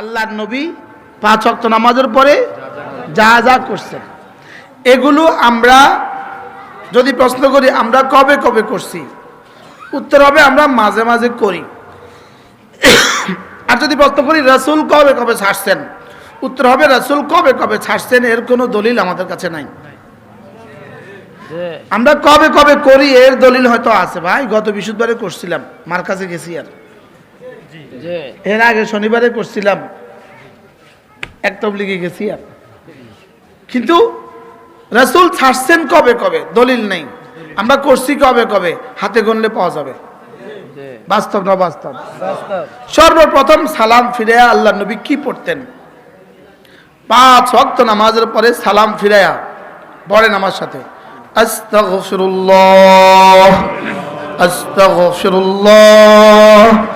আল্লাহর নবী পাঁচ অক্ত নামাজের পরে যা যা করছেন। এগুলো আমরা যদি প্রশ্ন করি, আমরা কবে কবে করছি? উত্তর হবে, আমরা মাঝে মাঝে করি। আর যদি প্রশ্ন করি, রাসূল কবে কবে ছাড়ছেন? উত্তর হবে, রাসূল কবে কবে ছাড়ছেন, এর কোনো দলিল আমাদের কাছে নাই। আমরা কবে কবে করি, এর দলিল হয়তো আছে। ভাই, গত বৃহস্পতিবারে করছিলাম, মার কাছে গেছি আর। এর আগে শনিবারে করছিলাম এক তবলিগে গেছি আর। কিন্তু রাসূল ছাড়ছেন কবে কবে? দলিল নেই। আমরা করছি কবে কবে? হাতে গণলে পাওয়া যাবে। বাস্তব না বাস্তব। সর্বপ্রথম সালাম ফিরে আল্লাহ নবী কি পড়তেন? পাঁচ ওয়াক্ত নামাজের পরে সালাম ফিরায়া পড়েন আমার সাথে। আস্তাগফিরুল্লাহ আস্তাগফিরুল্লাহ।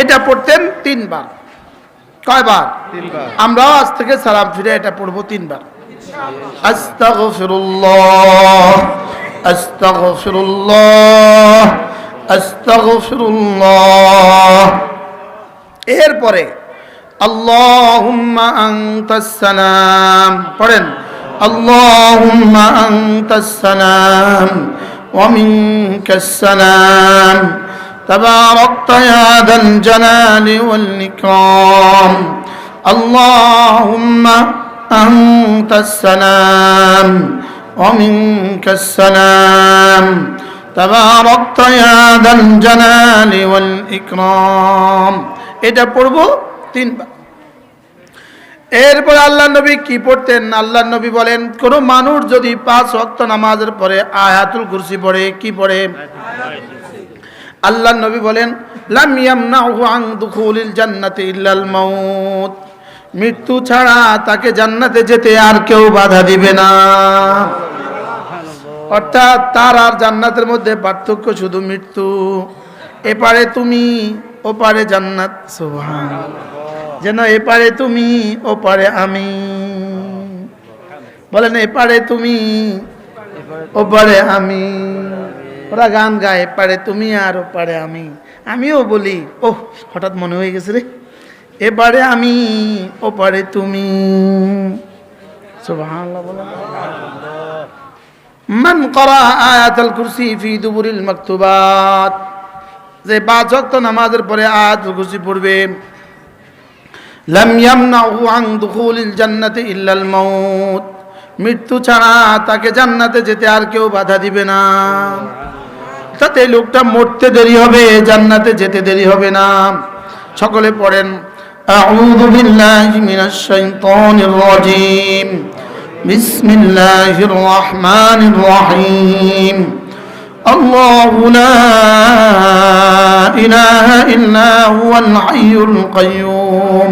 এটা পড়তেন তিনবার। কয়বার? আমরাও আজ থেকে সালাম ফিরে এটা পড়ব তিনবার। আস্তাগফিরুল্লাহ আস্তাগফিরুল্লাহ আস্তাগফিরুল্লাহ। এরপরে আল্লাহুম্মা আনতাস সালাম। পড়েন আল্লাহুম্মা আনতাস সালাম। ওয়া মিনকাস সালাম تباركت يا ذا الجلال والإكرام اللهم أنت السلام ومنك السلام تباركت يا ذا الجلال والإكرام এটা পড়বো তিনবার এরপর আল্লাহ নবী কি পড়তেন? আল্লাহ নবী বলেন, কোন মানুষ যদি পাঁচ ওয়াক্ত নামাজের পরে আয়াতুল কুরসি পড়ে, কি পড়ে? আল্লাহ নবী বলেন মৃত্যু ছাড়া তাকে জান্নাতে যেতে আর কেউ বাধা দিবে না। অর্থাৎ তার আর জান্নাতের মধ্যে পার্থক্য শুধু মৃত্যু। এপারে তুমি, ওপারে জান্নাত সুবহান যেন এপারে তুমি, ওপারে আমি। বলেন, এপারে তুমি, ওপারে আমি। ওরা গান গায়, এপারে তুমি আর ওপারে আমি। আমিও বলি ও হঠাৎ মনে হয়ে গেছে রে। এবারে আমি, ওপারে তুমি। মান করা আয়াতুল কুরসি ফি দুবুরিল মাকতুবাত। যে পাঁচ ওয়াক্ত নামাজের পরে আয়াতুল কুরসি পড়বে লাম ইয়ামনাহু আন দুখুলিল জান্নাতি ইল্লাল মাউত মৃত্যু ছাড়া তাকে জান্নাতে যেতে আর কেউ বাধা দিবে না তাতে লোকটা মরতে দেরি হবে জান্নাতে যেতে দেরি হবে না সকলে পড়েন أعوذ بالله من الشيطان الرجيم بسم الله الرحمن الرحيم الله لا إله إلا هو الحي القيوم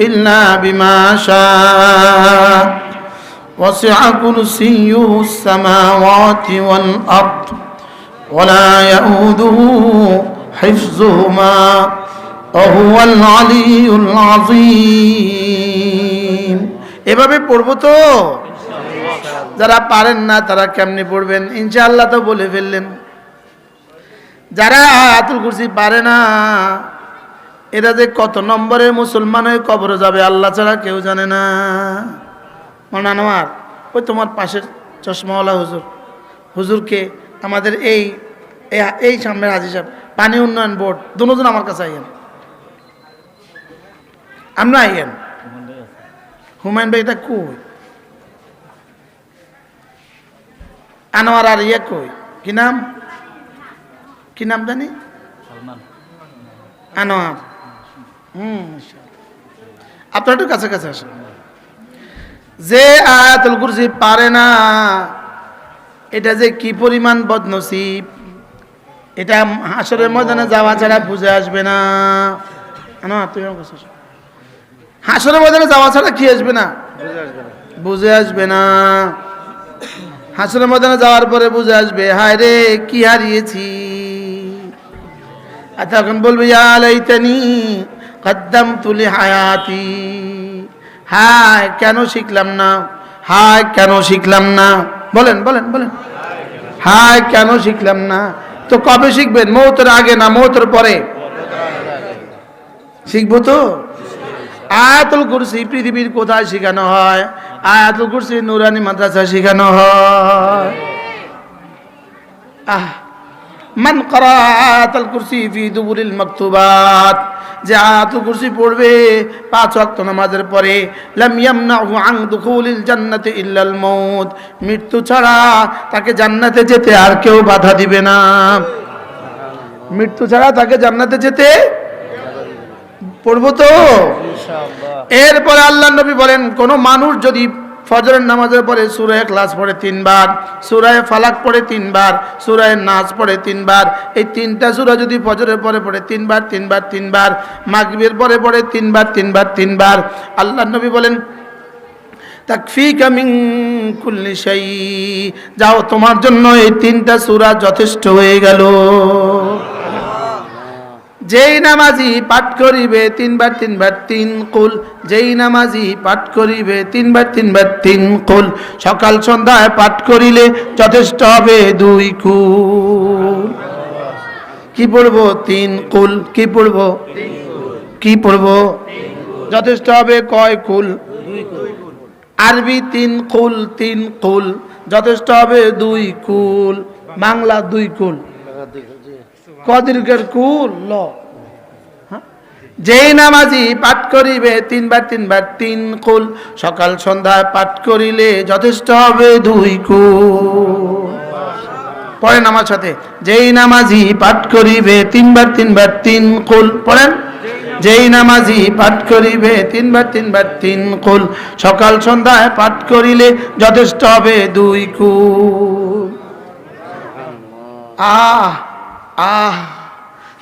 إلا بما شاء وسع كرسيه السماوات والأرض ولا يؤوده حفظهما وهو العلي العظيم এভাবে পড়বো তো যারা পারেন না তারা কেমনে পড়বেন ইনশাআল্লাহ তো বলে ফেললেন যারা আয়াতুল কুরসি পারে না এরা যে কত নম্বরের মুসলমান হয়ে কবরে যাবে, আল্লাহ ছাড়া কেউ জানে না। মনে আমার ওই তোমার পাশের চশমাওয়ালা হুজুর। হুজুরকে আমাদের এই, এই- সামনের হাজি সাহেব, পানি উন্নয়ন বোর্ড, দুজন আমার কাছে আইয়েন। আমরা আইয়েন। হুমায়ুন ভাই, এটা কই? আনোয়ার আর ইয়ে কই? কি নাম? কি নাম জানি? আনোয়ার। হুম আপনার একটু কাছে কাছে আসেন। যে আয়াতুল কুরসি পারে না এটা যে কি পরিমাণ বদনসিব? এটা হাসরের ময়দানে যাওয়া ছাড়া বুঝে আসবে না। না আমার হাসরের ময়দানে যাওয়া ছাড়া কি আসবে না? বুঝে আসবে না। হাসরের ময়দানে যাওয়ার পরে বুঝে আসবে হায় রে কি হারিয়েছি। আর তখন বলবে ইয়ালাইতানি কদ্দাম তুলি হায়াতি হায়, কেন শিখলাম না? হায়, কেন শিখলাম না? বলেন বলেন বলেন। হায়, কেন শিখলাম না? তো কবে শিখবেন? মৌতের আগে না মৌতের পরে? শিখব তো? আয়াতুল কুরসি পৃথিবীর কোথায় শেখানো হয়? আয়াতুল কুরসি নুরানি মাদ্রাসা শেখানো হয়। আহ মান করা আয়াতুল কুরসি ফি দুবুরিল মাকতুবাত। যে আয়াতুল কুরসি পড়বে পাঁচ ওয়াক্ত নামাজের পরে লাম ইয়ামনাহু আন দুখুলিল জান্নাতি ইল্লাল মউত। মৃত্যু ছাড়া তাকে জান্নাতে যেতে আর কেউ বাধা দিবে না। মৃত্যু ছাড়া তাকে জান্নাতে যেতে পড়ব তো? এরপরে আল্লাহ নবী বলেন কোন মানুষ যদি ফজরের নামাজের পরে সুরায় ক্লাস পড়ে তিনবার, সুরায় ফালাক পড়ে তিনবার, সুরায় নাচ পড়ে তিনবার। এই তিনটা সুরা যদি ফজরের পরে পড়ে তিনবার তিনবার তিনবার মাগবির পরে পড়ে তিনবার তিনবার তিনবার। আল্লাহ নবী বলেন যাও, তোমার জন্য এই তিনটা সুরা যথেষ্ট হয়ে গেল। যেই নামাজি পাঠ করিবে তিনবার তিনবার তিন কুল। যেই নামাজি পাঠ করিবে তিনবার তিনবার তিন কুল। সকাল সন্ধ্যায় পাঠ করিলে যথেষ্ট হবে দুই কুল। কি পড়ব? তিন কুল। কি পড়ব? কি পড়ব? যথেষ্ট হবে কয় কুল? আরবি তিন কুল তিন কুল। যথেষ্ট হবে দুই কুল। বাংলা দুই কুল। কদীর্ঘের কুল? ল। হ্যাঁ? যেই নামাজি পাঠ করিবে, তিনবার তিনবার তিন কুল। সকাল সন্ধ্যায় পাঠ করিলে যথেষ্ট হবে দুই কুল। পড়েন আমার সাথে। যেই নামাজি পাঠ করিবে, তিনবার তিনবার তিন কুল। পড়েন? যেই নামাজি পাঠ করিবে, তিনবার তিনবার তিন কুল। সকাল সন্ধ্যায় পাঠ করিলে যথেষ্ট হবে দুই কুল। আহ! আহ,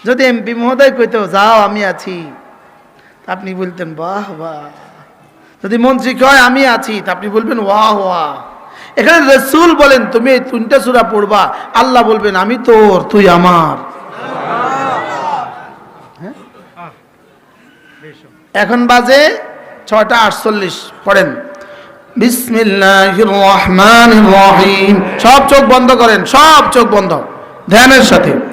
যদি এমপি মহোদয় কইতো, যাও, আমি আছি। আপনি বলতেন, বাহ বাহ। যদি মন্ত্রী কয়, আমি আছি, তা আপনি বলবেন, ওয়াহ ওয়াহ। এখানে রসুল বলেন, তুমি এই তিনটা সুরা পড়বা। আল্লাহ বলবেন, আমি তোর, তুই আমার। হ্যাঁ? এখন বাজে ছটা আটচল্লিশ, পড়েন। রহিম। সব চোখ বন্ধ করেন, সব চোখ বন্ধ। ধ্যানের সাথে।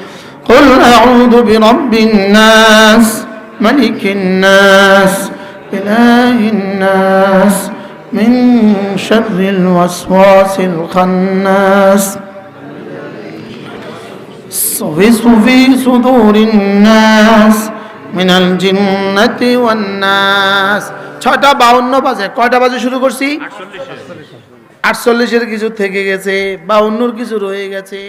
قل أعوذ برب الناس ملك الناس إله الناس من شر الوسواس الخناس يوسوس في صدور الناس من الجنة والناس ছটা বাউন্ন বাজে কয়টা বাজে শুরু করছি আটচল্লিশের কিছু থেকে গেছে বাউন্নর কিছু রয়ে গেছে